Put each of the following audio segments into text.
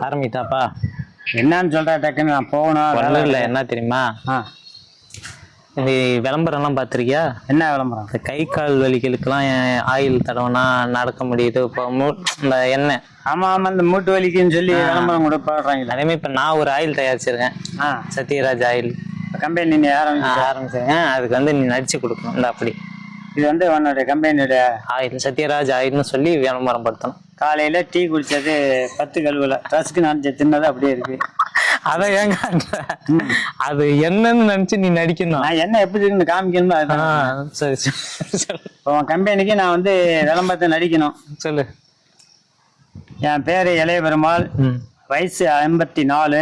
ஆரம்பித்தாப்பா. என்னன்னு சொல்ற டக்குன்னு நான் போகணும் வேலை இல்லை என்ன தெரியுமா? ஆ. இந்த விளம்பரம்லாம் பார்த்துருக்கியா? என்ன விளம்பரம்? இந்த கை கால் வலிகளுக்கெல்லாம் ஆயில் தடவைனா நடக்க முடியுது இப்போ மூ இந்த எண்ணெய். ஆமா ஆமா இந்த மூட்டு வலிக்குன்னு சொல்லி விளம்பரம் கூட போடுறாங்களே. அதே மாதிரி இப்போ நான் ஒரு ஆயில் தயாரிச்சிருக்கேன். ஆ. சத்யராஜ் ஆயில் கம்பெனி நீ ஆரம்பிச்சு ஆரம்பிச்சிருக்கேன். அதுக்கு வந்து நீ நடிச்சு கொடுக்கணும். இந்த அப்படி. இது வந்து உன்னோட கம்பெனியோட ஆயில் சத்யராஜ் ஆயில்னு சொல்லி விளம்பரம் படுத்தணும் காலையில டீ குடிச்சது பத்து கழுவுல. ரஸ்க்கு நினைச்ச தின்னது அப்படியே இருக்கு. அதை ஏங்க அது என்னன்னு நினைச்சு நீ நடிக்கணும். நான் என்ன எப்படி இருக்குன்னு காமிக்கணும் அதுதான். சரி சரி சொல்லு உன் கம்பெனிக்கு நான் வந்து விளம்பரத்தை நடிக்கணும். சொல்லு. என் பேரு இளைய பெருமாள் வயசு ஐம்பத்தி நாலு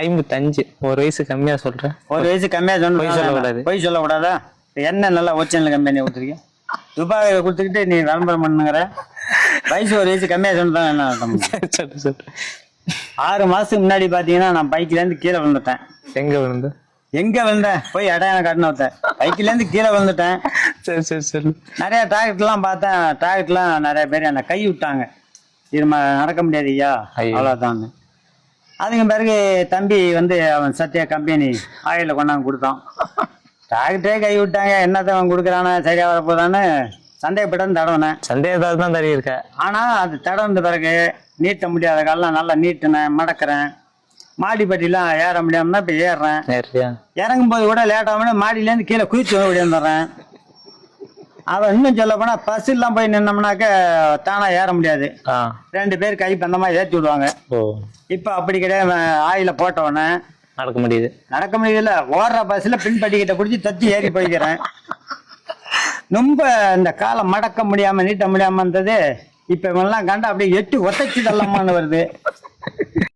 ஐம்பத்தஞ்சு. ஒரு வயசு கம்மியா சொல்றேன் ஒரு வயசு கம்மியா பொய் சொல்லக்கூடாது. பொய் சொல்லக்கூடாதா? என்ன நல்லா ஒரிஜினல் கம்பெனி கொடுத்துருக்கேன் துபாய் கொடுத்துக்கிட்டு நீ விளம்பரம் பண்ணுங்கிற. வயசு ஒரு வயசு கம்மியா சொன்னதா என்ன அர்த்தம்? சொல்லு ஆறு மாசத்துக்கு முன்னாடி பாத்தீங்கன்னா நான் பைக்ல இருந்து கீழே விழுந்துட்டேன். எங்க விழுந்து? எங்க விழுந்தேன் போய் அடையாளம் காட்டின ஒருத்தன். பைக்ல இருந்து கீழே விழுந்துட்டேன். சரி சரி சொல்லு நிறைய டாக்டர்லாம் பார்த்தேன். டாக்டர்லாம் நிறைய பேர் என்னை கை விட்டாங்க. இது நடக்க முடியாது ஐயோ. அவ்வளோதான் அதுக்கு பிறகு தம்பி வந்து அவன் சத்யா கம்பெனி ஆயில கொண்டாந்து கொடுத்தான். டாக்டரே கை விட்டாங்க. என்னத்த அவன் கொடுக்குறானே சரியா வரப்போதான்னு சந்தேகப்பட்டு தடவினேன். சந்தேகத்தால் தான் தடி இருக்க ஆனா அது தடவந்த பிறகு நீட்ட முடியாத காலம் நல்லா நீட்டினேன் மடக்கிறேன். மாடிப்பட்டிலாம் ஏற முடியாம இப்ப ஏறுறேன். இறங்கும் போது கூட லேட் ஆகணும் மாடியிலேருந்து கீழே குதிச்சு ஓடியாந்துடுறேன் அவன் இன்னும் சொல்ல போனா பஸ்ஸெல்லாம் போய் நின்னோம்னாக்க தானா ஏற முடியாது. ரெண்டு பேர் கை பந்தமா ஏற்றி விடுவாங்க. ஓ. இப்போ அப்படி கிடையாது. ஆயில போட்டவொடனே நடக்க முடியுது. நடக்க முடியல. ஓடுற பஸ்ல பின்படிக்கிட்ட பிடிச்சி தத்தி ஏறி போய்க்கிறேன். ரொம்ப இந்த காலை மடக்க முடியாம நீட்ட முடியாம இருந்தது. இப்ப இவெல்லாம் கண்டா அப்படியே எட்டு ஒத்தச்சு தள்ளமான்னு வருது.